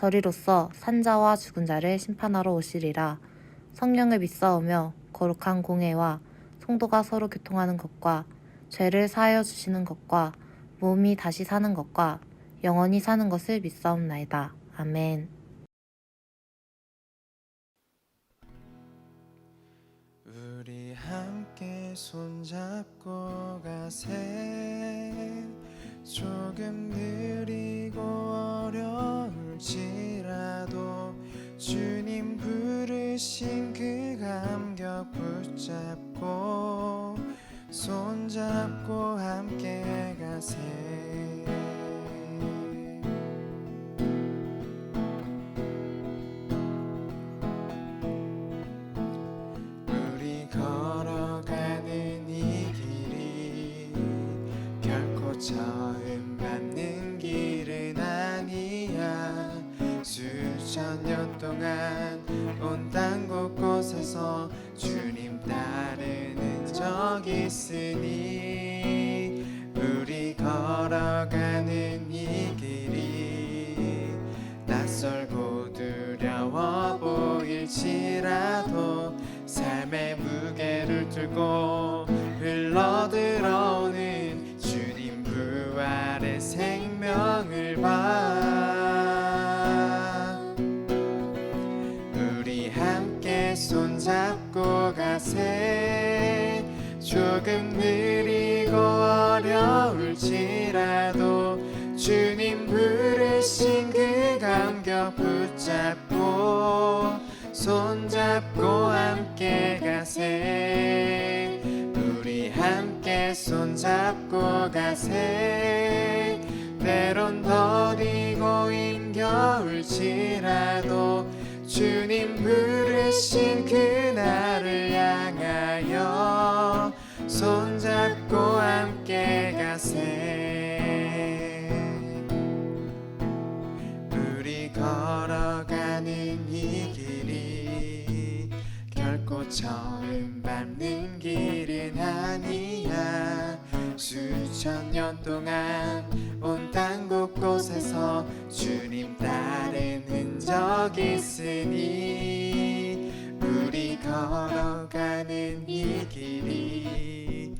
저리로서 산자와 죽은 자를 심판하러 오시리라 성령을 믿사오며 거룩한 공회와 성도가 서로 교통하는 것과 죄를 사하여 주시는 것과 몸이 다시 사는 것과 영원히 사는 것을 믿사옵나이다. 아멘. 우리 함께 손잡고 가세 조금 느리고 흘러들어오는 주님 부활의 생명을 봐. 우리 함께 손잡고 가세. 조금 느리고 어려울지라도 주님 부르신 그 감격 붙잡고 손잡고 함께 가세 손잡고 가세. 때론 더디고 힘겨울지라도 주님 부르신 그날을 향하여 손잡고 함께 가세. 우리 걸어가는 이 길이 결코 처음 수천 년 동안 온 땅 곳곳에서 주님 따르는 적 있으니 우리 걸어가는 이 길이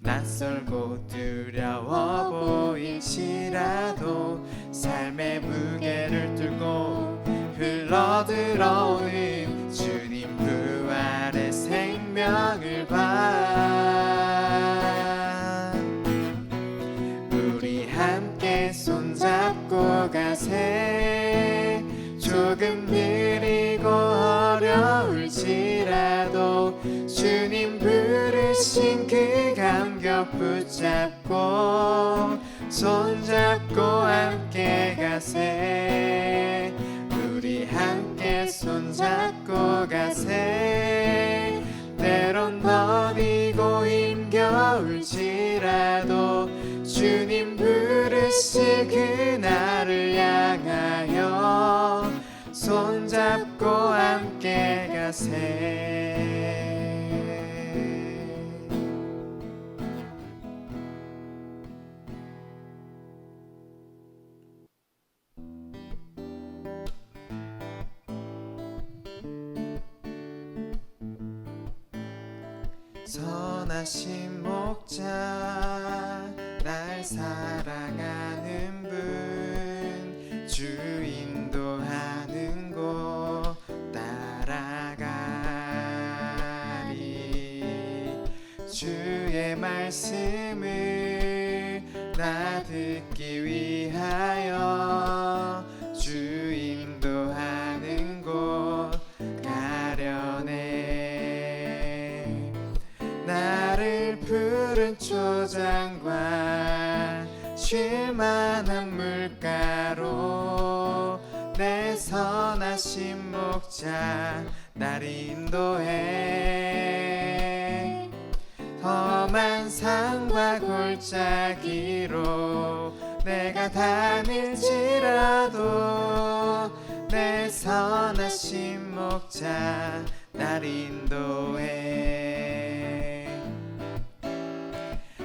낯설고 두려워 보일지라도 삶의 무게를 들고 흘러들어오는 주님 부활의 생명을 봐 조금 느리고 어려울지라도 주님 부르신 그 감격 붙잡고 손잡고 함께 가세. 우리 함께 손잡고 가세. 때론 더디고 힘겨울지라도 주님 부르실 그날을 향하여 손잡고 함께 가세. 선하신 목자 날 사랑하는 분 주인 말씀을 나 듣기 위하여 주 인도하는 곳 가려네. 나를 푸른 초장과 쉴만한 물가로 내 선하신 목자 날 인도해 산과 골짜기로 내가 다닐지라도 내 선하신 목자 날 인도해.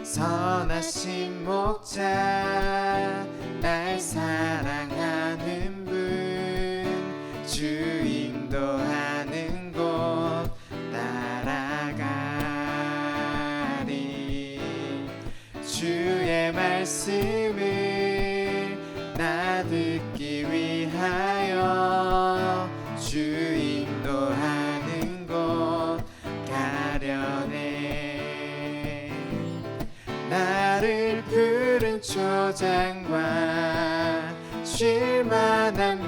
선하신 목자 날 사랑하 말씀을 나 듣기 위하여 주 인도하는 곳 가려네. 나를 푸른 초장과 쉴만한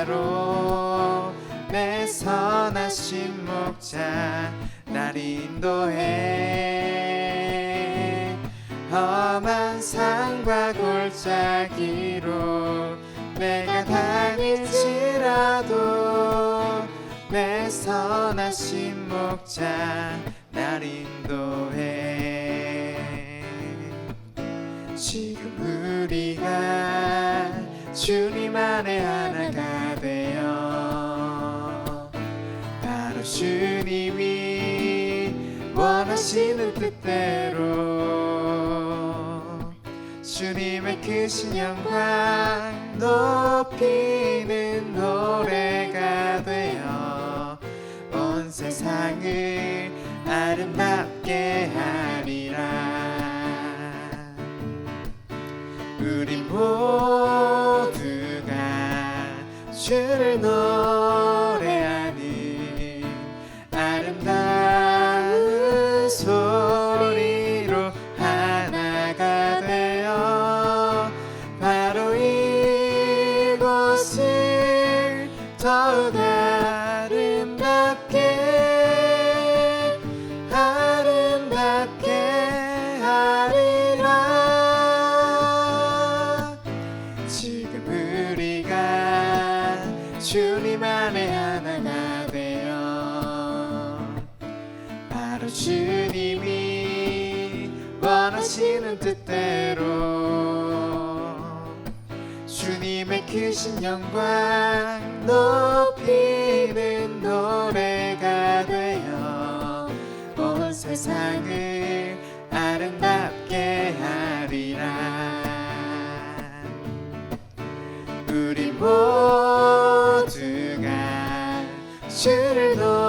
물가로 내 선하신 목자. 날 인도해 험한 산과 골짜기로 내가 다닐지라도 내 선하신 목자 날 인도해. 지금 우리가 주님 안에 하나가 되어 바로 주님이 원하시는 뜻대로 주님의 크신 영광 높이는 노래가 되어 온 세상을 아름답게 하리라. 우리 모두가 주를 노 뜻대로. 주님의 크신 영광 높이는 노래가 되어 온 세상을 아름답게 하리라. 우리 모두가 주를 노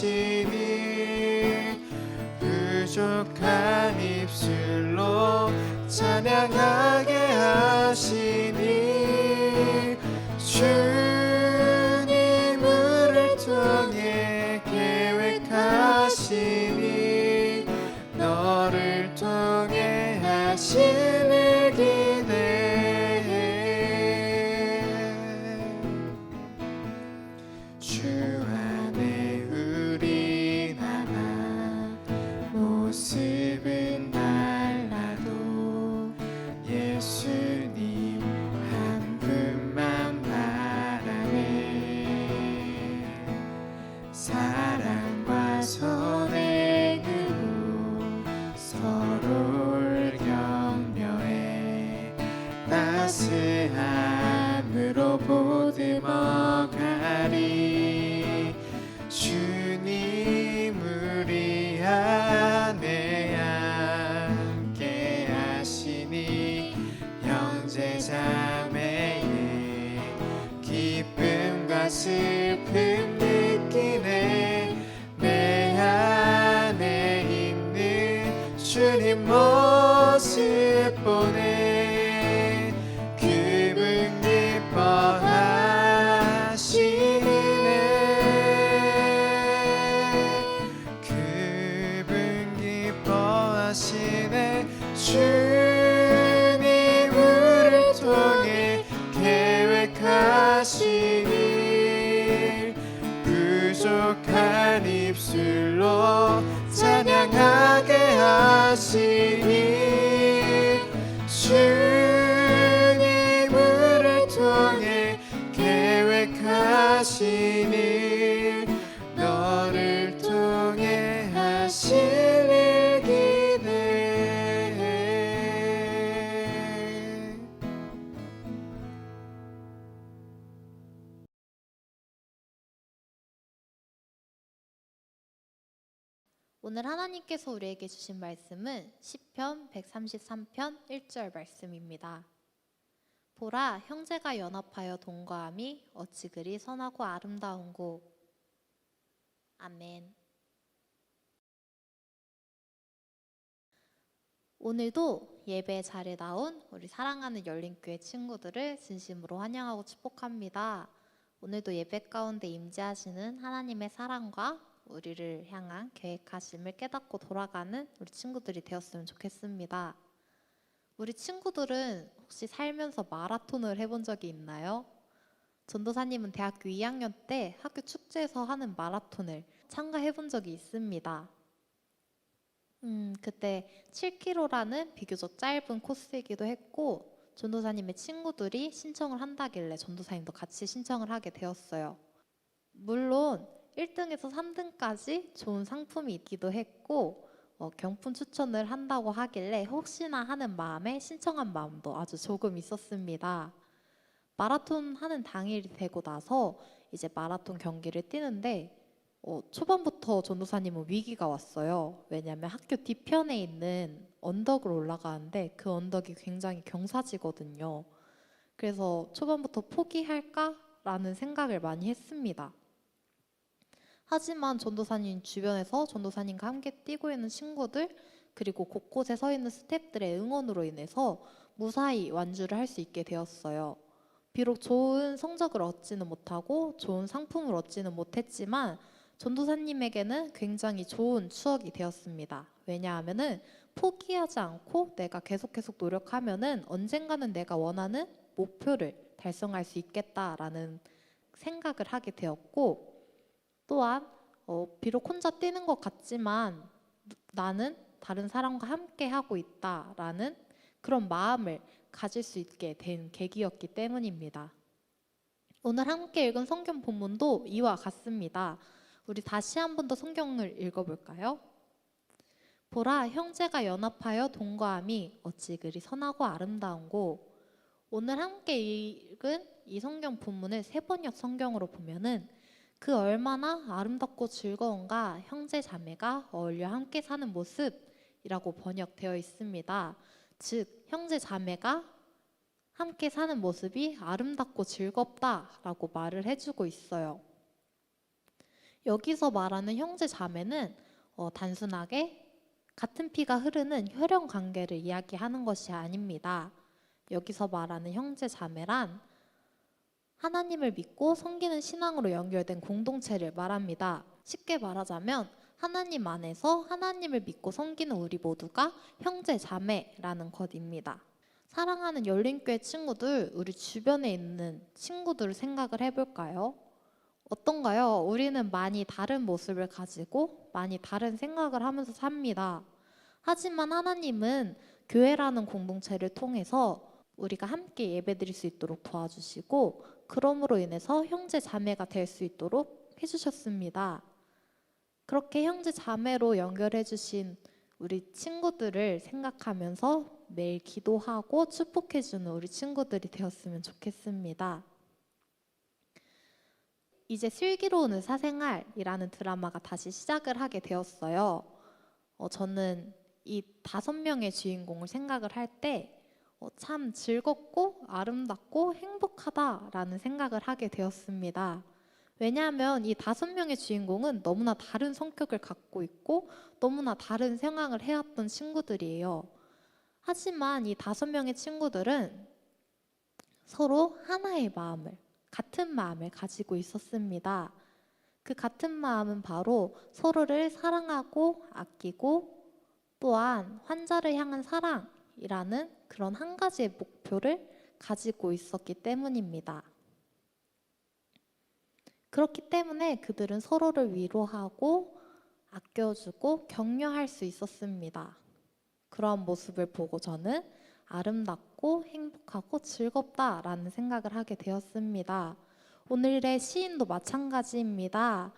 하시니 부족한 입술로 찬양하게 하시니 따스함으로 보듬어 가리. 주님 우리 안에 함께 하시니 형제 자매의 기쁨과 슬픔 느끼네. 내 안에 있는 주님 모 계획하시니 부족한 입술로 찬양하게 하시니 주님을 통해 계획하시니 오늘 하나님께서 우리에게 주신 말씀은 시편 133편 1절 말씀입니다. 보라 형제가 연합하여 동거함이 어찌 그리 선하고 아름다운고 아멘. 오늘도 예배 자리에 나온 우리 사랑하는 열린교회 친구들을 진심으로 환영하고 축복합니다. 오늘도 예배 가운데 임재하시는 하나님의 사랑과 우리를 향한 계획하심을 깨닫고 돌아가는 우리 친구들이 되었으면 좋겠습니다. 우리 친구들은 혹시 살면서 마라톤을 해본 적이 있나요? 전도사님은 대학교 2학년 때 학교 축제에서 하는 마라톤을 참가해 본 적이 있습니다. 음, 그때 7km라는 비교적 짧은 코스이기도 했고, 전도사님의 친구들이 신청을 한다길래 전도사님도 같이 신청을 하게 되었어요. 물론 1등에서 3등까지 좋은 상품이 있기도 했고, 어, 경품 추천을 한다고 하길래 혹시나 하는 마음에 신청한 마음도 아주 조금 있었습니다. 마라톤 하는 당일이 되고 나서 이제 마라톤 경기를 뛰는데 어, 초반부터 전도사님은 위기가 왔어요. 왜냐하면 학교 뒤편에 있는 언덕을 올라가는데 그 언덕이 굉장히 경사지거든요. 그래서 초반부터 포기할까라는 생각을 많이 했습니다. 하지만 전도사님 주변에서 전도사님과 함께 뛰고 있는 친구들 그리고 곳곳에 서 있는 스태프들의 응원으로 인해서 무사히 완주를 할 수 있게 되었어요. 비록 좋은 성적을 얻지는 못하고 좋은 상품을 얻지는 못했지만 전도사님에게는 굉장히 좋은 추억이 되었습니다. 왜냐하면은 포기하지 않고 내가 계속 계속 노력하면은 언젠가는 내가 원하는 목표를 달성할 수 있겠다라는 생각을 하게 되었고 또한 어, 비록 혼자 뛰는 것 같지만 나는 다른 사람과 함께 하고 있다라는 그런 마음을 가질 수 있게 된 계기였기 때문입니다. 오늘 함께 읽은 성경 본문도 이와 같습니다. 우리 다시 한 번 더 성경을 읽어볼까요? 보라 형제가 연합하여 동거함이 어찌 그리 선하고 아름다운고 오늘 함께 읽은 이 성경 본문을 세 번역 성경으로 보면은 그 얼마나 아름답고 즐거운가 형제 자매가 어울려 함께 사는 모습이라고 번역되어 있습니다. 즉 형제 자매가 함께 사는 모습이 아름답고 즐겁다라고 말을 해주고 있어요. 여기서 말하는 형제 자매는 어, 단순하게 같은 피가 흐르는 혈연 관계를 이야기하는 것이 아닙니다. 여기서 말하는 형제 자매란 하나님을 믿고 섬기는 신앙으로 연결된 공동체를 말합니다. 쉽게 말하자면 하나님 안에서 하나님을 믿고 섬기는 우리 모두가 형제 자매라는 것입니다. 사랑하는 열린교회 친구들, 우리 주변에 있는 친구들을 생각을 해볼까요? 어떤가요? 우리는 많이 다른 모습을 가지고 많이 다른 생각을 하면서 삽니다. 하지만 하나님은 교회라는 공동체를 통해서 우리가 함께 예배드릴 수 있도록 도와주시고 그러므로 인해서 형제 자매가 될 수 있도록 해주셨습니다. 그렇게 형제 자매로 연결해 주신 우리 친구들을 생각하면서 매일 기도하고 축복해 주는 우리 친구들이 되었으면 좋겠습니다. 이제 슬기로운 의사생활이라는 드라마가 다시 시작을 하게 되었어요. 어, 저는 이 다섯 명의 주인공을 생각을 할때 어, 참 즐겁고 아름답고 행복하다라는 생각을 하게 되었습니다. 왜냐하면 이 다섯 명의 주인공은 너무나 다른 성격을 갖고 있고 너무나 다른 생각을 해왔던 친구들이에요. 하지만 이 다섯 명의 친구들은 서로 하나의 마음을, 같은 마음을 가지고 있었습니다. 그 같은 마음은 바로 서로를 사랑하고 아끼고 또한 환자를 향한 사랑 이라는 그런 한 가지의 목표를 가지고 있었기 때문입니다. 그렇기 때문에 그들은 서로를 위로하고 아껴주고 격려할 수 있었습니다. 그런 모습을 보고 저는 아름답고 행복하고 즐겁다라는 생각을 하게 되었습니다. 오늘의 시인도 마찬가지입니다.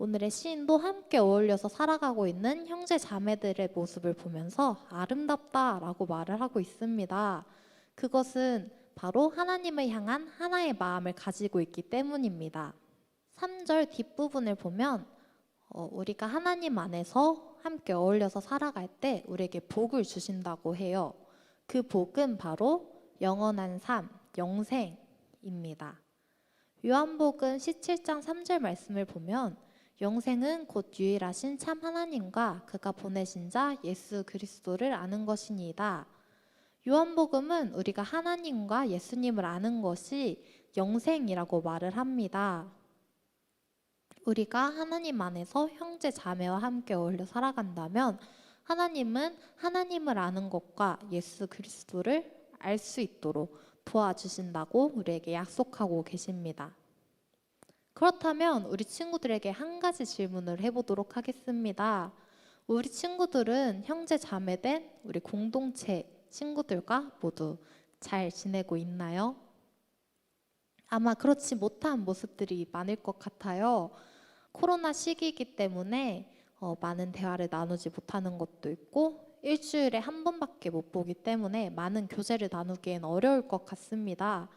오늘의 시인도 함께 어울려서 살아가고 있는 형제 자매들의 모습을 보면서 아름답다라고 말을 하고 있습니다. 그것은 바로 하나님을 향한 하나의 마음을 가지고 있기 때문입니다. 3절 뒷부분을 보면 어, 우리가 하나님 안에서 함께 어울려서 살아갈 때 우리에게 복을 주신다고 해요. 그 복은 바로 영원한 삶, 영생입니다. 요한복음 17장 3절 말씀을 보면 영생은 곧 유일하신 참 하나님과 그가 보내신 자 예수 그리스도를 아는 것이니이다. 요한복음은 우리가 하나님과 예수님을 아는 것이 영생이라고 말을 합니다. 우리가 하나님 안에서 형제 자매와 함께 어울려 살아간다면 하나님은 하나님을 아는 것과 예수 그리스도를 알 수 있도록 도와주신다고 우리에게 약속하고 계십니다. 그렇다면 우리 친구들에게 한 가지 질문을 해보도록 하겠습니다. 우리 친구들은 형제 자매된 우리 공동체 친구들과 모두 잘 지내고 있나요? 아마 그렇지 못한 모습들이 많을 것 같아요. 코로나 시기이기 때문에 어, 많은 대화를 나누지 못하는 것도 있고 일주일에 한 번밖에 못 보기 때문에 많은 교제를 나누기엔 어려울 것 같습니다.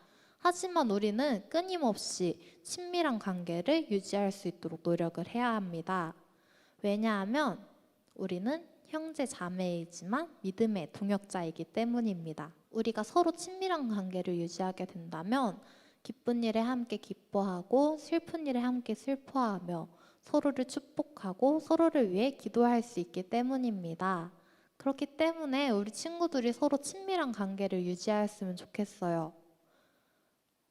하지만 우리는 끊임없이 친밀한 관계를 유지할 수 있도록 노력을 해야 합니다. 왜냐하면 우리는 형제 자매이지만 믿음의 동역자이기 때문입니다. 우리가 서로 친밀한 관계를 유지하게 된다면 기쁜 일에 함께 기뻐하고 슬픈 일에 함께 슬퍼하며 서로를 축복하고 서로를 위해 기도할 수 있기 때문입니다. 그렇기 때문에 우리 친구들이 서로 친밀한 관계를 유지하였으면 좋겠어요.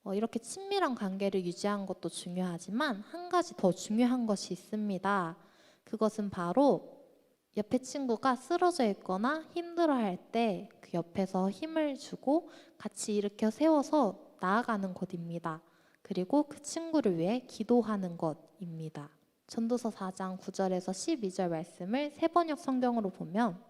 어, 이렇게 친밀한 관계를 유지하는 것도 중요하지만 한 가지 더 중요한 것이 있습니다. 그것은 바로 옆에 친구가 쓰러져 있거나 힘들어 할 때 그 옆에서 힘을 주고 같이 일으켜 세워서 나아가는 것입니다. 그리고 그 친구를 위해 기도하는 것입니다. 전도서 4장 9절에서 12절 말씀을 세 번역 성경으로 보면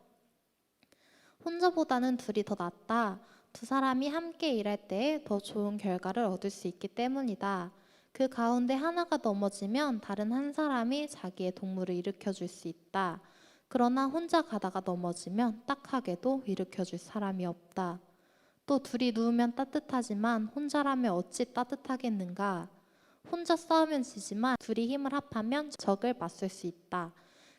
혼자보다는 둘이 더 낫다. 두 사람이 함께 일할 때 더 좋은 결과를 얻을 수 있기 때문이다. 그 가운데 하나가 넘어지면 다른 한 사람이 자기의 동물을 일으켜 줄 수 있다. 그러나 혼자 가다가 넘어지면 딱하게도 일으켜 줄 사람이 없다. 또 둘이 누우면 따뜻하지만 혼자라면 어찌 따뜻하겠는가? 혼자 싸우면 지지만 둘이 힘을 합하면 적을 맞설 수 있다.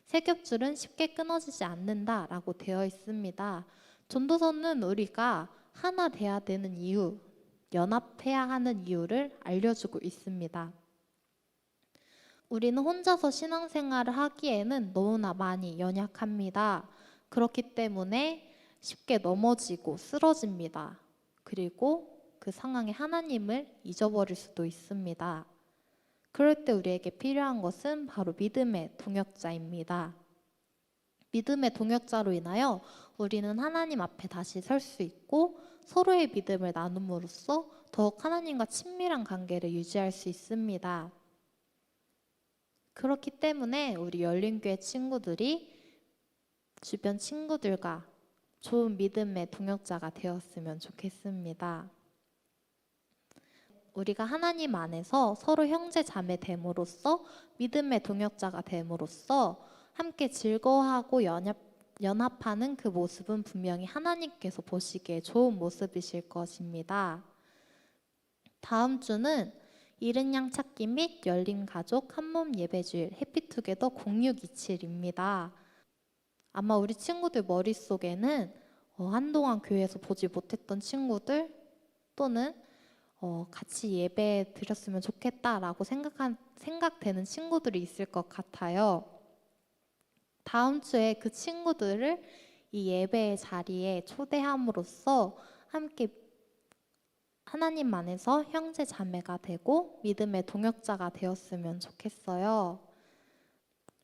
세 겹줄은 쉽게 끊어지지 않는다라고 되어 있습니다. 전도서는 우리가 하나 돼야 되는 이유, 연합해야 하는 이유를 알려주고 있습니다. 우리는 혼자서 신앙생활을 하기에는 너무나 많이 연약합니다. 그렇기 때문에 쉽게 넘어지고 쓰러집니다. 그리고 그 상황에 하나님을 잊어버릴 수도 있습니다. 그럴 때 우리에게 필요한 것은 바로 믿음의 동역자입니다. 믿음의 동역자로 인하여 우리는 하나님 앞에 다시 설 수 있고 서로의 믿음을 나눔으로써 더욱 하나님과 친밀한 관계를 유지할 수 있습니다. 그렇기 때문에 우리 열린교회 친구들이 주변 친구들과 좋은 믿음의 동역자가 되었으면 좋겠습니다. 우리가 하나님 안에서 서로 형제 자매 됨으로써 믿음의 동역자가 됨으로써 함께 즐거워하고 연합, 연합하는 그 모습은 분명히 하나님께서 보시기에 좋은 모습이실 것입니다. 다음 주는 이른 양 찾기 및 열린 가족 한몸 예배주일 해피투게더 공유 기칠입니다. 아마 우리 친구들 머릿속에는 어, 한동안 교회에서 보지 못했던 친구들 또는 어, 같이 예배 드렸으면 좋겠다라고 생각한, 생각되는 친구들이 있을 것 같아요. 다음 주에 그 친구들을 이 예배의 자리에 초대함으로써 함께 하나님 안에서 형제 자매가 되고 믿음의 동역자가 되었으면 좋겠어요.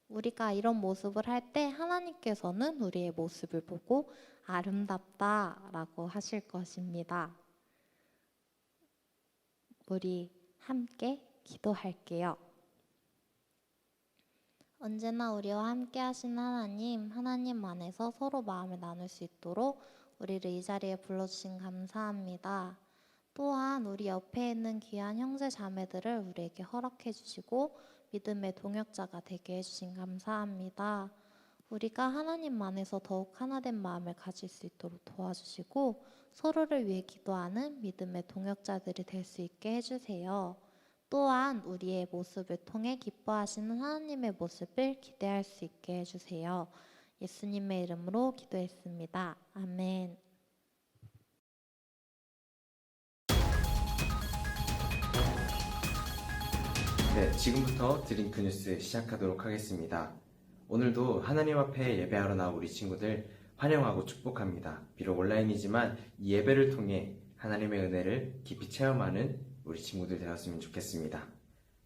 우리가 이런 모습을 할 때 하나님께서는 우리의 모습을 보고 아름답다라고 하실 것입니다. 우리 함께 기도할게요. 언제나 우리와 함께 하신 하나님, 하나님 안에서 서로 마음을 나눌 수 있도록 우리를 이 자리에 불러주신 감사합니다. 또한 우리 옆에 있는 귀한 형제 자매들을 우리에게 허락해 주시고 믿음의 동역자가 되게 해주신 감사합니다. 우리가 하나님 안에서 더욱 하나된 마음을 가질 수 있도록 도와주시고 서로를 위해 기도하는 믿음의 동역자들이 될 수 있게 해주세요. 또한 우리의 모습을 통해 기뻐하시는 하나님의 모습을 기대할 수 있게 해주세요. 예수님의 이름으로 기도했습니다. 아멘. 네, 지금부터 드링크 뉴스 시작하도록 하겠습니다. 오늘도 하나님 앞에 예배하러 나온 우리 친구들 환영하고 축복합니다. 비록 온라인이지만 이 예배를 통해 하나님의 은혜를 깊이 체험하는 우리 친구들 되었으면 좋겠습니다.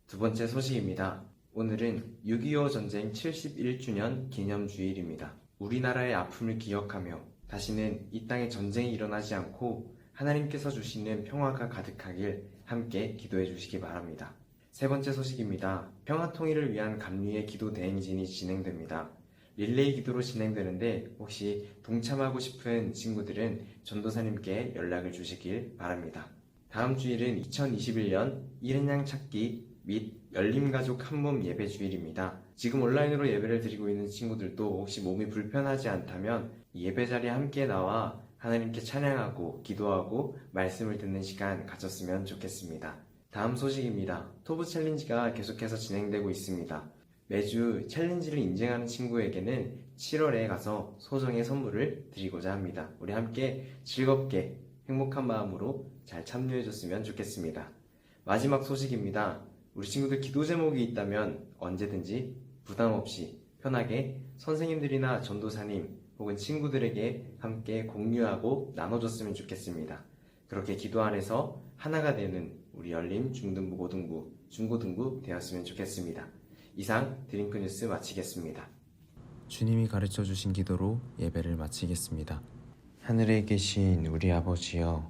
두 번째 소식입니다. 오늘은 6.25 전쟁 71주년 기념주일입니다. 우리나라의 아픔을 기억하며 다시는 이 땅에 전쟁이 일어나지 않고 하나님께서 주시는 평화가 가득하길 함께 기도해 주시기 바랍니다. 세 번째 소식입니다. 평화 통일을 위한 감리의 기도 대행진이 진행됩니다. 릴레이 기도로 진행되는데 혹시 동참하고 싶은 친구들은 전도사님께 연락을 주시길 바랍니다. 다음 주일은 2021년 이른양 찾기 및 열림가족 한몸 예배 주일입니다. 지금 온라인으로 예배를 드리고 있는 친구들도 혹시 몸이 불편하지 않다면 이 예배 자리에 함께 나와 하나님께 찬양하고 기도하고 말씀을 듣는 시간 가졌으면 좋겠습니다. 다음 소식입니다. 토브 챌린지가 계속해서 진행되고 있습니다. 매주 챌린지를 인증하는 친구에게는 7월에 가서 소정의 선물을 드리고자 합니다. 우리 함께 즐겁게 행복한 마음으로 잘 참여해줬으면 좋겠습니다. 마지막 소식입니다. 우리 친구들 기도 제목이 있다면 언제든지 부담 없이 편하게 선생님들이나 전도사님 혹은 친구들에게 함께 공유하고 나눠줬으면 좋겠습니다. 그렇게 기도 안에서 하나가 되는 우리 열림 중등부 고등부 중고등부 되었으면 좋겠습니다. 이상 드링크 뉴스 마치겠습니다. 주님이 가르쳐 주신 기도로 예배를 마치겠습니다. 하늘에 계신 우리 아버지여,